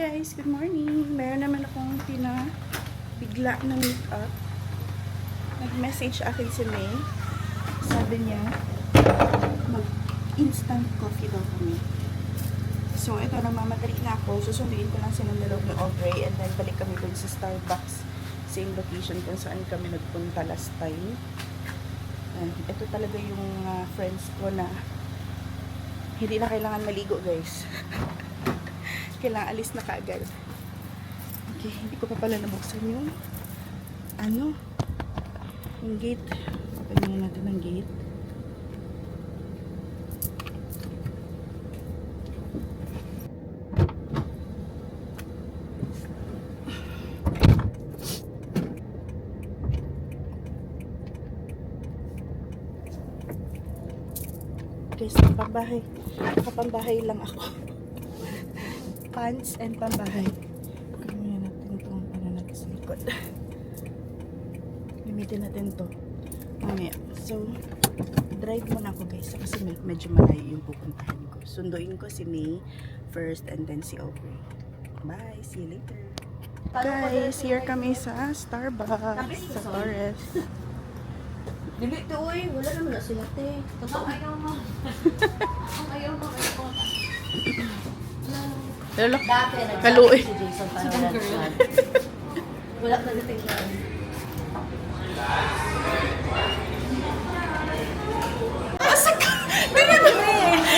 guys, good morning. Meron naman akong pina bigla na meet up. Nag-message akin si May. Sabi niya, mag-instant coffee daw kami. So, ito, namamadali na ako. Susunduin ko lang sila nilog ni Aubrey and then balik kami dun sa Starbucks. Same location kung saan kami nagpunta last time. And ito talaga yung ah, friends ko na hindi na kailangan maligo, guys. kailangan alis na kaagad. Okay, hindi ko pa pala nabuksan yung ano, yung gate. Open natin ang gate. Guys, pambahay. Kapambahay lang ako. Pants and pambahay. Gawin natin itong ano natin sa likod. Gamitin natin to. Mamaya. So, drive muna ako guys. Kasi med- medyo malayo yung pupuntahan ko. Sunduin ko si May first and then si Aubrey. Bye! See you later. Guys, here kami sa Starbucks sa Torres. Dili to uy, wala naman na sila te. Totoo ayaw mo. Ayaw mo, ayaw mo. Lalo, Kaluoy. si Jason wala siya. Wala na natingnan.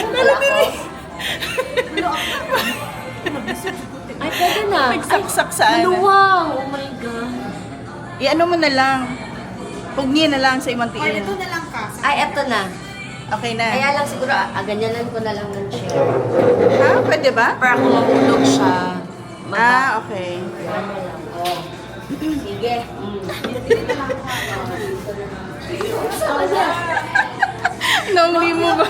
Wala ako. Ay, pwede na. nagsaksak sa ano. Maluwang! Oh my God. I-ano mo na lang. Pugni na lang sa imang tiin. na lang ka. Ay, eto na. Okay na. Kaya lang siguro, ah, ganyanan ko na lang ng chair. Ha? Pwede ba? Para kung mahulog siya. Ah, okay. Ano lang. Oh. Sige. Mm. Nangli mo ba?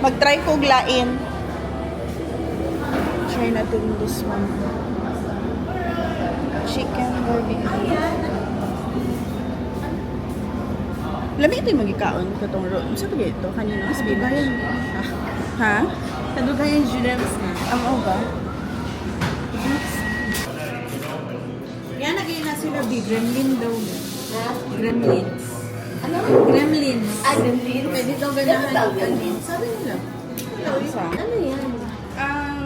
Mag-try ko glain. Try natin this one. Chicken barbecue. Lami ito yung magikaon katong ro. Sa ba ito? Kanina? Mas bibayan. Ha? Kadugayan Judems nga. Ang oh ba? Yan, naging na sila big gremlin daw. Ha? Gremlins. Ano? Gremlins. Ay, ganun. Pwede daw ganahan ng kanin. Sabi nila. Isa. Ano yan? Ang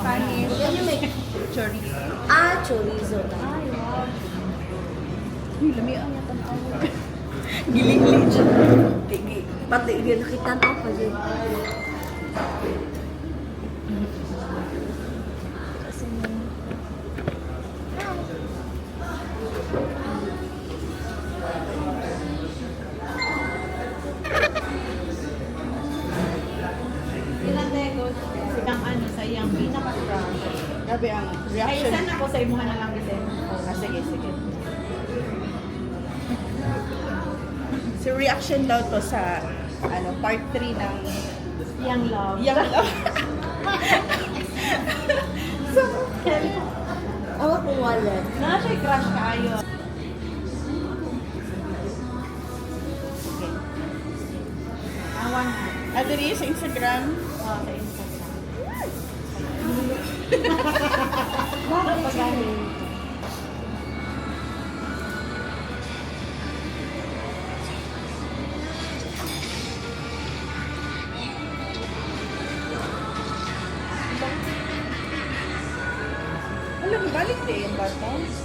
Spanish Yan yung may... chorizo. Ah, chorizo. Ay, wow. Uy, lami ang tanaw. Gili-gili dyan. Pati yun, nakita na ako yun. Grabe ang Ay, reaction. saan ako sa imuha na lang kasi. Ah, sige, sige. Si reaction daw to sa ano part 3 ng Young love. Young Love. so, Awa ko wallet. Na siya crush kaayo. Awan na. ano rin sa Instagram? Oh, Bakit pa? Alam balik din yung bata.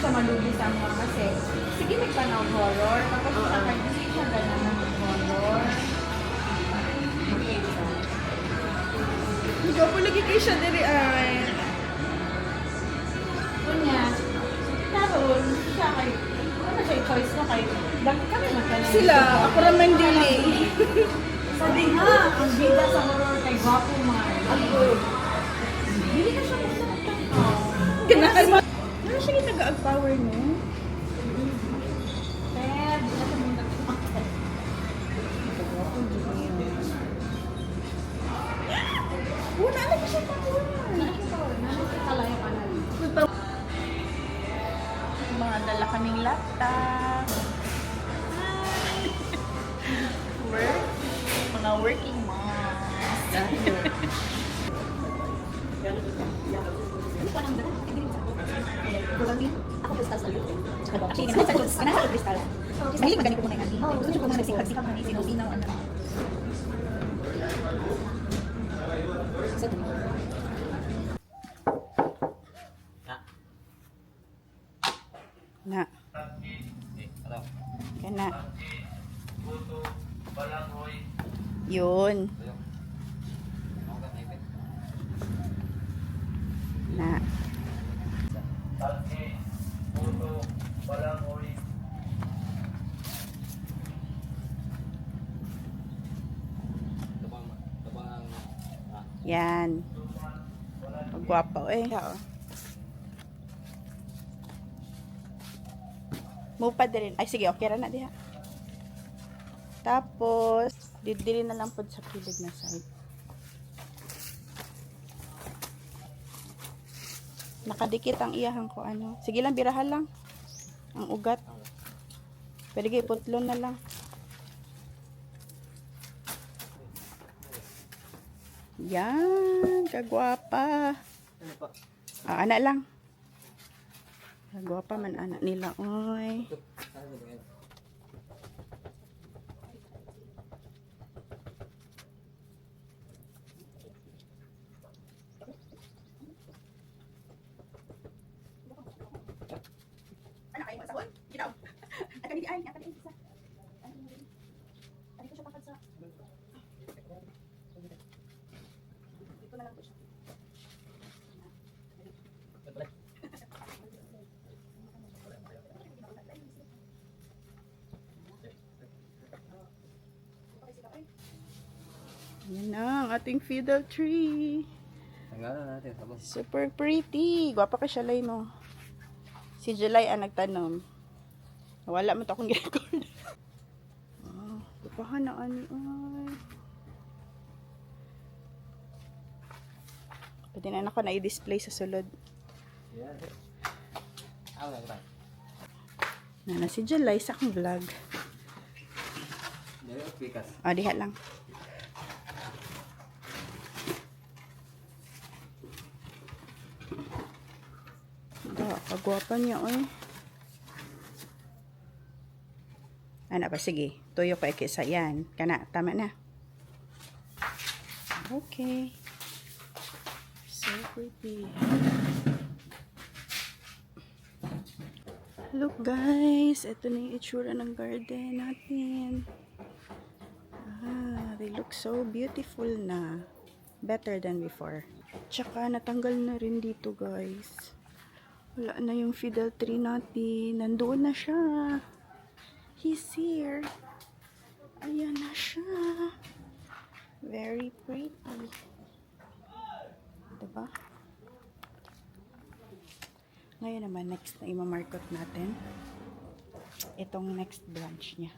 Pero hindi na siya malugi sa mga kasi sige nagpanaw horror, tapos Oo. sa hindi siya ganun ng horror. Kagwapo lagi kay siya diri ay. Kunya, karon siya kay, ano siya choice mo kay, dami kami magkano. Sila, ako raman dili. Sa diha, ang bida sa horror kay Gwapo man. Dili na siya mo. Ano siya yung taga-power? Pero, di na siya Una, siya power? Mga dala kaming laptop. Work. Mga working moms. Ako kristal sa loob. Actually, ganun sa ganun sa kristal. Mahilig magaling ko muna yung ano. Gusto ko muna yung sinaw-sinaw. Ano. So, Na. Kana. Yun. Na. Yan. Magwapo eh. Oo. Move pa din. Ay, sige, okay ra na diha. Tapos, didili na lang po sa pilig na side. Nakadikit ang iyahang ko ano. Sige lang, birahan lang. Ang ugat. Pwede kayo putlon na lang. Yan, kagwapa. Ah, anak lang. Kagwapa man anak nila, oy. Anak kayo sa Ginaw. Akan di ay, akan di isa. Ano ko siya pakad sa Dito na lang po siya. Yan na ang ating fiddle tree. Tanggalan natin. Sabon. Super pretty. Gwapa ka siya, Lay, no? Si July ang nagtanom. Wala mo to akong record. oh, gupahan na ani. Ay. Pwede na ako na i-display sa sulod. Yan. Ako na kita. Na na si July sa akong vlog. Dari ang pikas. O, diha lang. Da, kagwapa niya, oy. Ano ba? Sige. Tuyo ko ikisa. Yan. Kana. Tama na. Okay. So pretty. Look guys. Ito na yung itsura ng garden natin. Ah, they look so beautiful na. Better than before. Tsaka natanggal na rin dito guys. Wala na yung fiddle tree natin. Nandoon na siya. He's here. Ayan na siya. Very pretty. Diba? Ngayon naman, next na imamarkot natin. Itong next branch niya.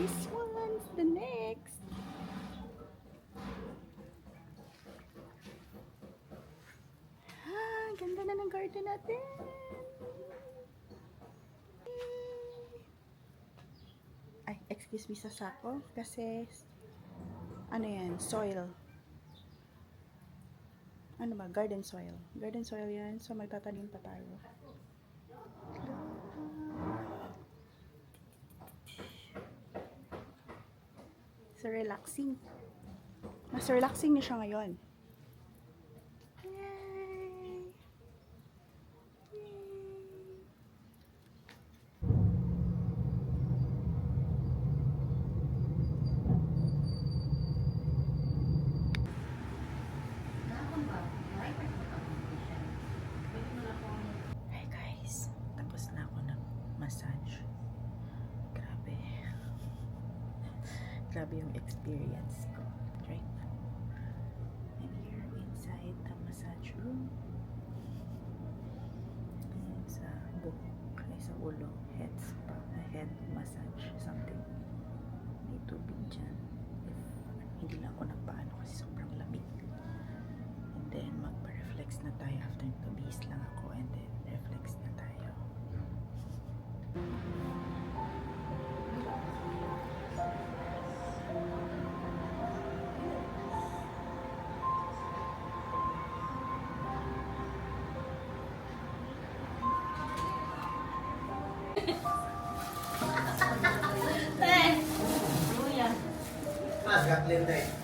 This one's the next. Ah, ganda na ng garden natin. Ay, excuse me sa sako kasi ano yan, soil. Ano ba? Garden soil. Garden soil yan. So, magtatanim pa tayo. So, relaxing. Mas relaxing na siya ngayon. Yay! Yay! Hi guys, tapos na ako ng massage. Grabe. Yung experience ko. Right? And here inside the massage room. Ayan sa buhok, ay sa ulo, head spa, head massage, something. May tubig dyan. If hindi lang ako nagpaano kasi sobrang lamig. And then magpa-reflex na tayo after nito. Bihis lang ako and then reflex na tayo. Mas, gatlin na eh.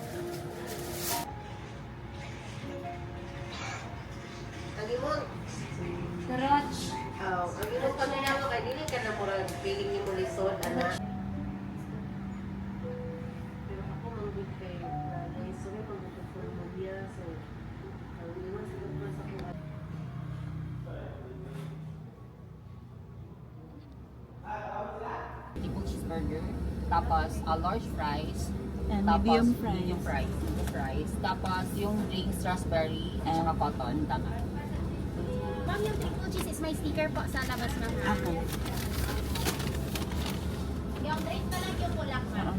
Tapos medium fries. medium fries, medium fries, tapos yung drinks raspberry at saka cotton, tama. Ma'am, yung triple cheese is may sticker po sa labas ha. Okay. Yung drink na lang yung kulak, ma'am.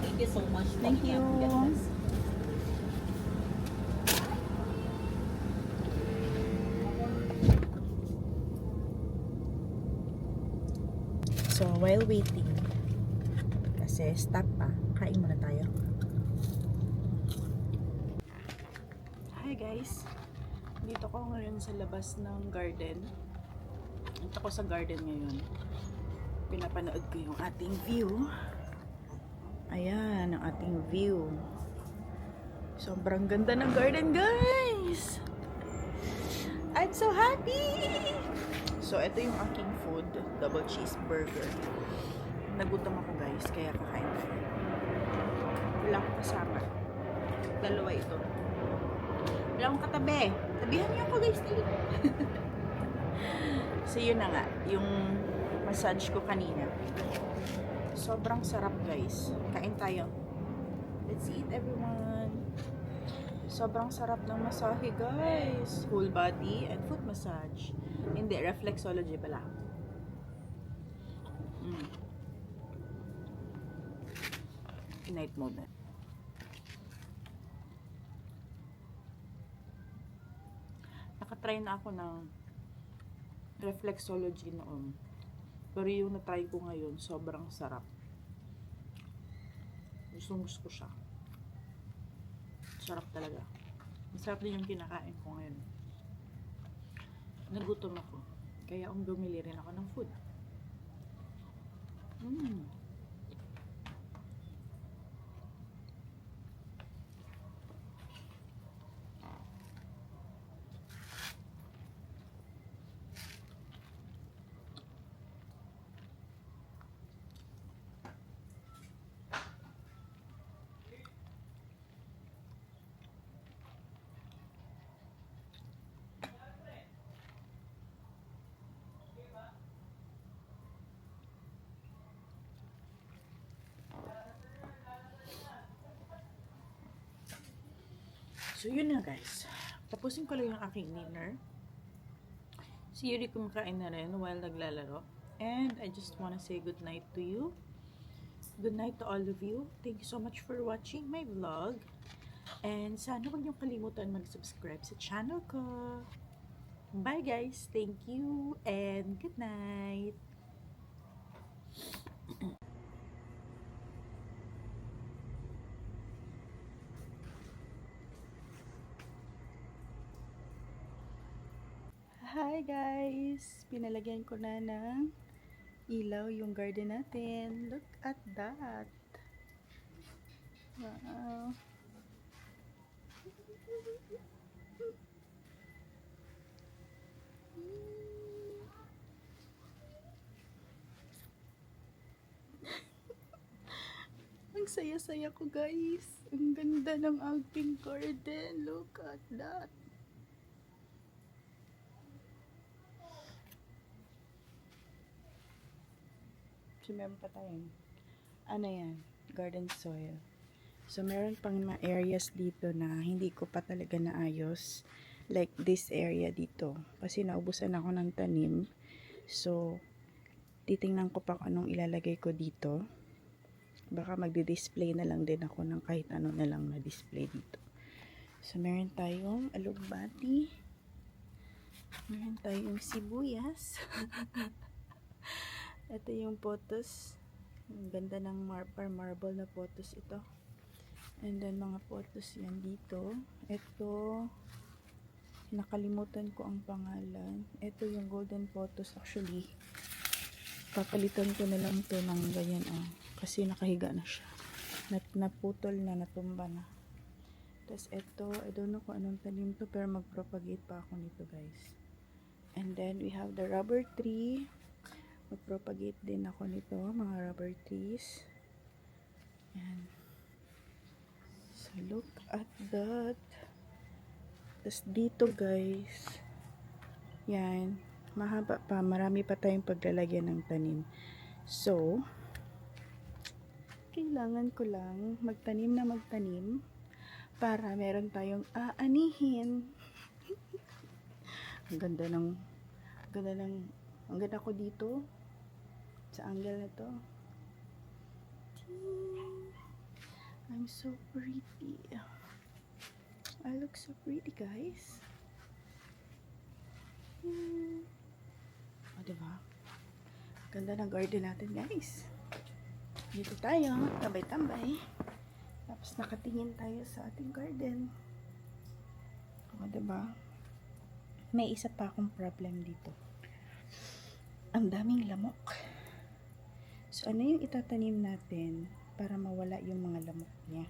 Thank you so much. Thank you. While waiting, kasi stop pa, kain muna tayo. Hi guys! Dito ko ngayon sa labas ng garden. Dito ko sa garden ngayon. Pinapanood ko yung ating view. Ayan, ang ating view. Sobrang ganda ng garden, guys! I'm so happy! So, ito yung aking food. Double cheeseburger. Nagutom ako, guys. Kaya kakain ko. Wala akong kasama. Dalawa ito. Wala akong katabi. Tabihan niyo ako, guys. Dali. so, yun na nga. Yung massage ko kanina. Sobrang sarap, guys. Kain tayo. Let's eat, everyone. Sobrang sarap ng masahe, guys. Whole body and foot massage. Hindi, reflexology pala. Mm. Night mode na. Nakatry na ako ng reflexology noon. Pero yung na-try ko ngayon, sobrang sarap. Gusto gusto ko siya. Sarap talaga. Masarap din yung kinakain ko ngayon. Nagutom ako. Kaya ang bumili rin ako ng food. Mm. So, yun na guys. Tapusin ko lang yung aking dinner. Si Yuri kumakain na rin while naglalaro. And I just wanna say good night to you. Good night to all of you. Thank you so much for watching my vlog. And sana huwag niyong kalimutan mag-subscribe sa channel ko. Bye guys. Thank you. And good night. Hi guys! Pinalagyan ko na ng ilaw yung garden natin. Look at that! Wow! Ang saya-saya ko guys! Ang ganda ng aking garden! Look at that! So, meron pa tayong, ano yan, garden soil. So, meron pang mga areas dito na hindi ko pa talaga naayos. Like this area dito. Kasi naubusan ako ng tanim. So, titingnan ko pa kung anong ilalagay ko dito. Baka magdi-display na lang din ako ng kahit ano na lang na display dito. So, meron tayong alugbati. Meron tayong sibuyas. Ito yung photos. Ang ganda ng mar marble na photos ito. And then, mga photos yan dito. Ito, nakalimutan ko ang pangalan. Ito yung golden photos actually. Papalitan ko na lang to ng ganyan ah. Kasi nakahiga na siya. Nat naputol na, natumba na. Tapos ito, I don't know kung anong tanim to pero mag-propagate pa ako nito guys. And then we have the rubber tree. Mag-propagate din ako nito, mga rubber trees. Yan. So look at that. Tapos dito guys, yan, mahaba pa, marami pa tayong paglalagyan ng tanim. So, kailangan ko lang magtanim na magtanim para meron tayong aanihin. ang ganda ng, ganda ng, ang ganda ko dito sa angle na to. I'm so pretty. I look so pretty, guys. Hmm. O, diba? Ganda ng garden natin, guys. Dito tayo, tambay-tambay. Tapos nakatingin tayo sa ating garden. O, diba? May isa pa akong problem dito. Ang daming lamok. So, ano yung itatanim natin para mawala yung mga lamok niya?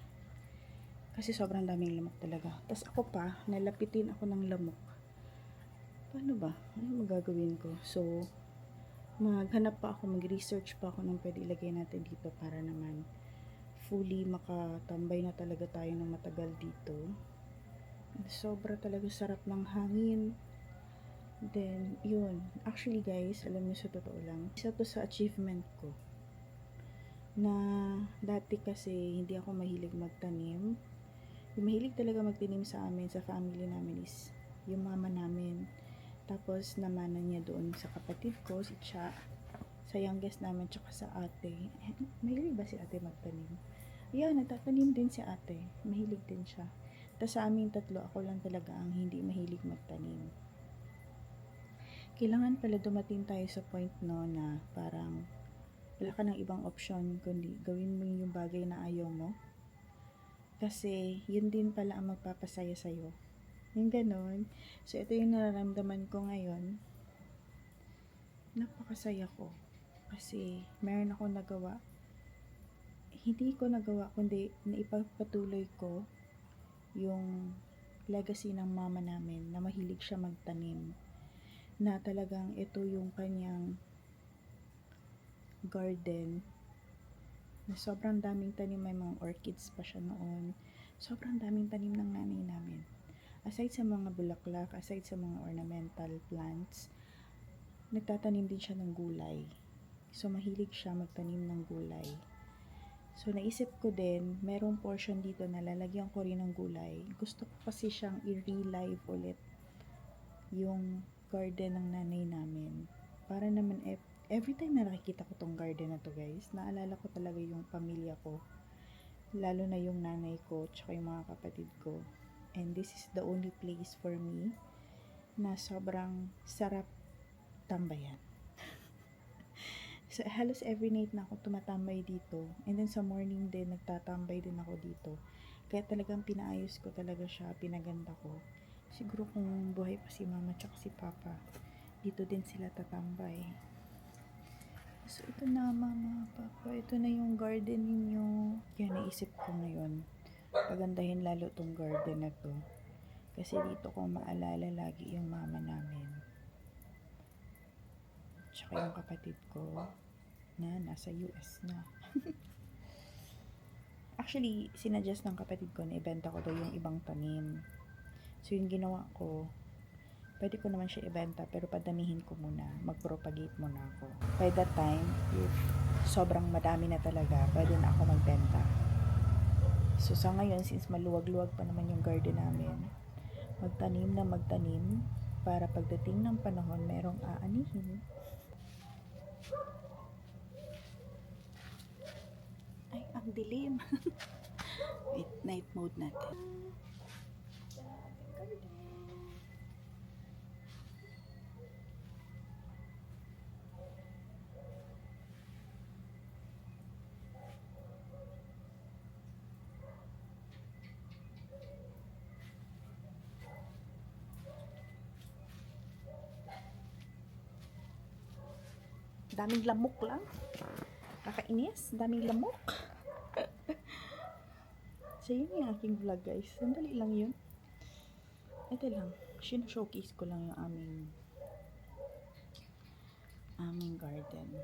Kasi sobrang daming lamok talaga. Tapos ako pa, nalapitin ako ng lamok. Paano ba? Ano magagawin ko? So, maghanap pa ako, mag-research pa ako ng pwede ilagay natin dito para naman fully makatambay na talaga tayo ng matagal dito. Sobra talaga sarap ng hangin. Then, yun. Actually guys, alam niyo sa totoo lang, isa to sa achievement ko. Na dati kasi hindi ako mahilig magtanim. Yung mahilig talaga magtanim sa amin, sa family namin is yung mama namin. Tapos namanan niya doon sa kapatid ko, si Cha, sa youngest namin, tsaka sa ate. Mahilig ba si ate magtanim? Yeah, nagtatanim din si ate. Mahilig din siya. Tapos sa aming tatlo, ako lang talaga ang hindi mahilig magtanim. Kailangan pala dumating tayo sa point no na parang wala ka ng ibang option kundi gawin mo yung bagay na ayaw mo. Kasi yun din pala ang magpapasaya sa'yo. Yung ganon. So ito yung nararamdaman ko ngayon. Napakasaya ko. Kasi meron ako nagawa. Hindi ko nagawa kundi naipagpatuloy ko yung legacy ng mama namin na mahilig siya magtanim na talagang ito yung kanyang garden. Na sobrang daming tanim may mga orchids pa siya noon. Sobrang daming tanim ng nanay namin. Aside sa mga bulaklak aside sa mga ornamental plants nagtatanim din siya ng gulay. So mahilig siya magtanim ng gulay. So, naisip ko din, merong portion dito na lalagyan ko rin ng gulay. Gusto ko kasi siyang i-relive ulit yung garden ng nanay namin. Para naman, eh, every time na nakikita ko tong garden na to guys, naalala ko talaga yung pamilya ko. Lalo na yung nanay ko, tsaka yung mga kapatid ko. And this is the only place for me na sobrang sarap tambayan. So, halos every night na ako tumatambay dito. And then sa morning din, nagtatambay din ako dito. Kaya talagang pinaayos ko talaga siya, pinaganda ko. Siguro kung buhay pa si mama tsaka si papa, dito din sila tatambay. So, ito na mama, papa. Ito na yung garden ninyo. Kaya naisip ko ngayon, pagandahin lalo tong garden na to. Kasi dito ko maalala lagi yung mama namin. Tsaka yung kapatid ko na nasa US na. Actually, sinadjust ng kapatid ko na ibenta ko daw yung ibang tanim. So, yung ginawa ko, pwede ko naman siya ibenta pero padamihin ko muna, mag-propagate muna ako. By that time, if sobrang madami na talaga, pwede na ako magbenta. So sa ngayon, since maluwag-luwag pa naman yung garden namin, magtanim na magtanim para pagdating ng panahon, merong aanihin. Ay, ang dilim. Wait, night mode natin. Daming lamok lang. Kakainis, daming lamok. so, yun yung aking vlog, guys. Sandali lang yun. Ito lang. Showcase ko lang yung aming aming garden.